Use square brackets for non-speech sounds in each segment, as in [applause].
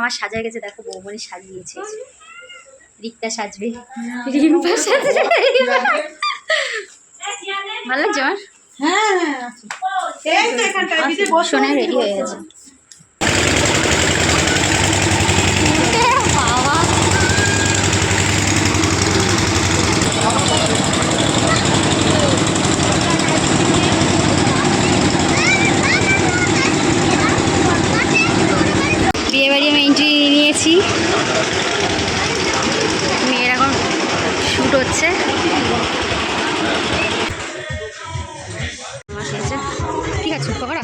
আমার সাজা গেছে দেখো বৌমনি সাজিয়েছে। রিক্তা সাজবে। রিম্পা সাজবে। ভালো লাগছে আমার? হ্যাঁ হ্যাঁ বসো। সোনা রেডি হয়ে গেছে বাবা বিয়ে বাড়ি আমি এন্ট্রি নিয়েছি মেয়ের এখন শ্যুট হচ্ছে। ঠিক আছে, পকোড়া?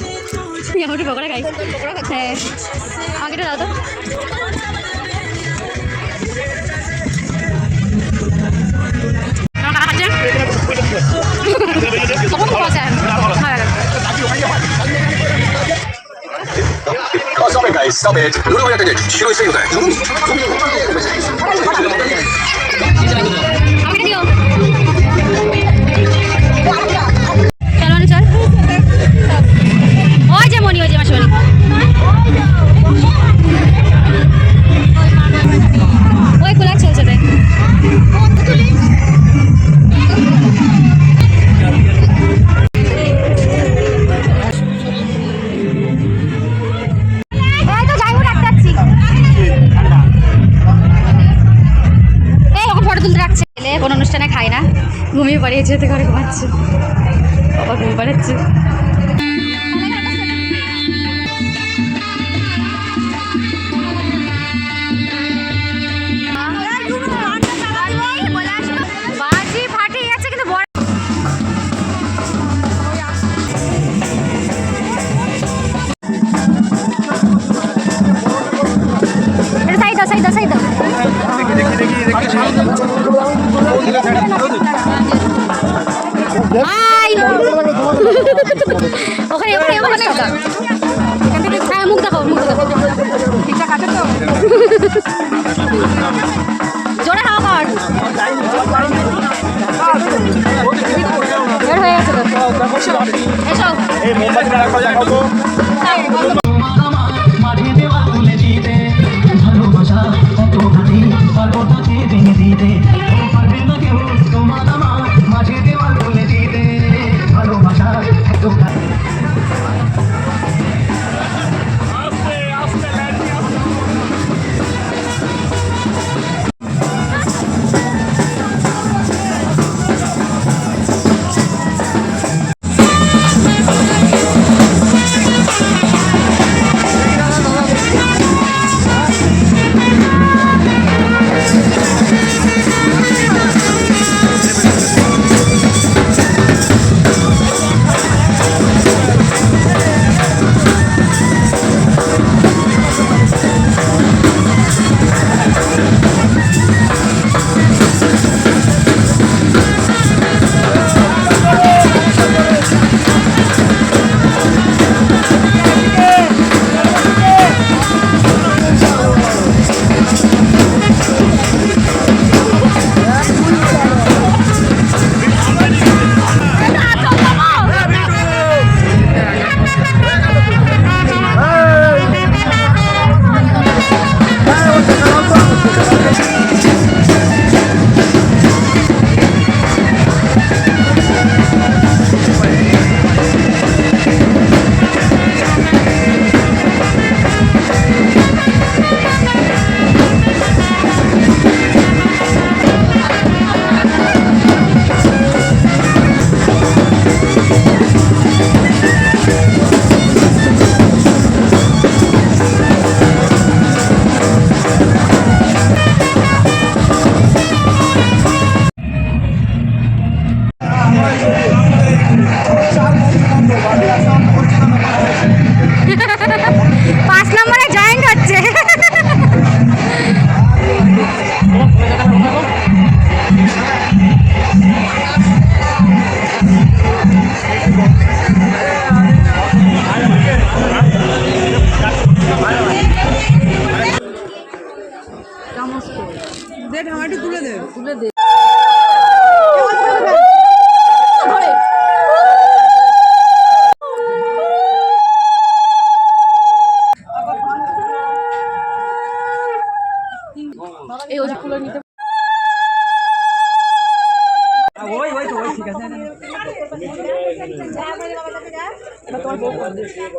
আমি একটু পকোড়া খাই। হ্যাঁ। আমাকে এটা দাও তো। サメ、ノルウェーで白い西洋だ。ঘুমিয়ে পাড়িয়েছে এতে ঘরে ঘুমাচ্ছে। বাবা ঘুমিয়ে পড়াচ্ছে। [laughs] ওখানে ওখানে ওখানে হ্যাঁ মুখ দেখো মুখ দেখো [laughs] জোরে হাওয়া কর তো।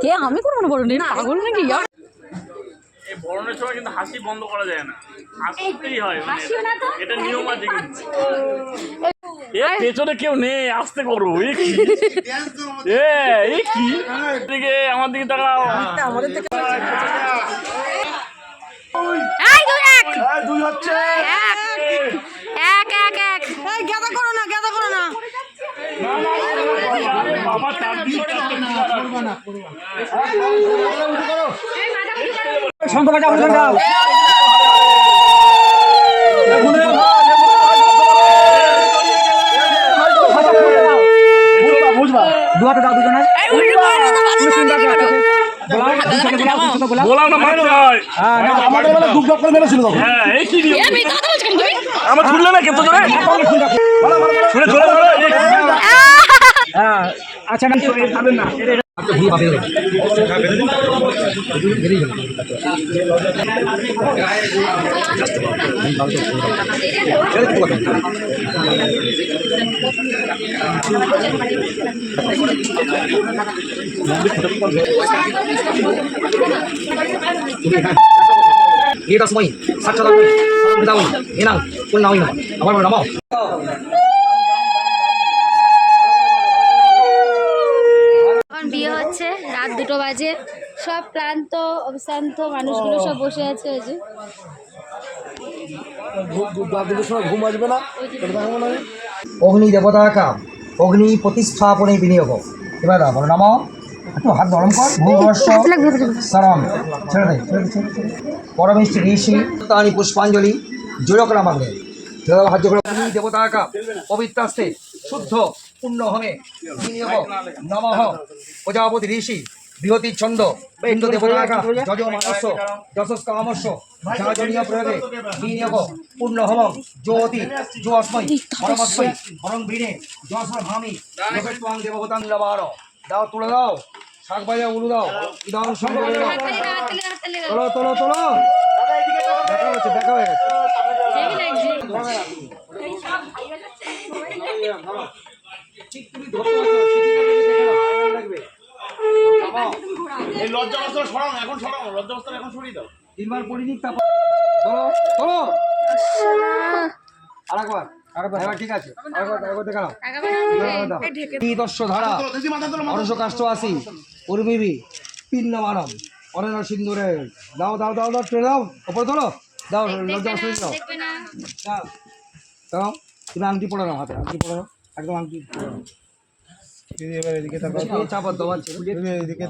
কে আমি করব না বড় নেই পাগল নাকি? এই বরণের সময় কিন্তু হাসি বন্ধ করা যায় না। হাসতেই হয় মানে না তো। এটা নিয়ম আছে কিন্তু। পেছনে কেউ নেই আসতে করো এ কি? এ এ কি? দিকে আমার দিকে তাকাও। এই দুই এক। দুই হচ্ছে। এক এক এক। এই গেদা করো না গেদা করো না। শঙ্খ বাজা অনুষ্ঠান গাও বুঝবা দাও দুজনে বলাও না মারতে হয় আমাদের বেলা দুধ করে মেরেছিল তখন হ্যাঁ এই কি নিয়ম আমার ছুড়লে না কেতো জোরে কি নিয়ম? হ্যাঁ আচ্ছা না। খাবেন না ఏటస్మై సాక్షాత్ పితావు ఏనాం కుల్నావు అమర్ నమో এখন বিয়ে হচ্ছে রাত দুটো বাজে সব ক্লান্ত অবস্থান্ত মানুষগুলো সব বসে আছে ওই যে দুটোর সময় ঘুম আসবে না এটা দেখাবো না অগ্নি দেবতাকা অগ্নি প্রতিস্থাপনে বিনিয়োগ এবার বলো নম একটু হাত গরম কর সারাম ছেড়ে দে। পরমেষ্ঠি ঋষি তানি পুষ্পাঞ্জলি জোড়ক নামাগ্নে ছেড়ে দাও হাত জোড় অগ্নি দেবতাকা পবিত্রাস্তে শুদ্ধ পুণ্য হমে নমঃ। প্রজাপতি ঋষি বৃহতি ছন্দ ইন্দ্র দেবতাকা যজ মানস্য যশস্ক কামস্য যাজনীয় প্রয়োগে বিনিয়োগ পূর্ণ হমম জ্যোতি জোস্মৈ পরমস্মৈ পরম বীণে যশর ভামি দেবভূতাং লবার দাও তুলে দাও। শাক ভাজা উলু দাও। দাও সঙ্গে তোলো তোলো তোলো দেখা হচ্ছে দেখা হয়ে গেছে। লজ্জা বস্ত্র সরাও এখন সরাও। লজ্জা বস্ত্র এখন সরিয়ে দাও। তিনবার পরিণি তারপর তোলো তোলো। আরেকবার আরেকবার। এবার ঠিক আছে? দর্শ ধারা অরশ কাষ্ট আসি উর্মিবি পিন্ন মানব অরণ্য সিন্দুরে। দাও দাও দাও দাও ট্রে দাও ওপরে তোলো। দাও লজ্জা দাও দাও দাও। তুমি আংটি পড়ে নাও হাতে আংটি পড়ে একদম আংটি পড়ে নাও। এবার এদিকে তাকাও। এদিকে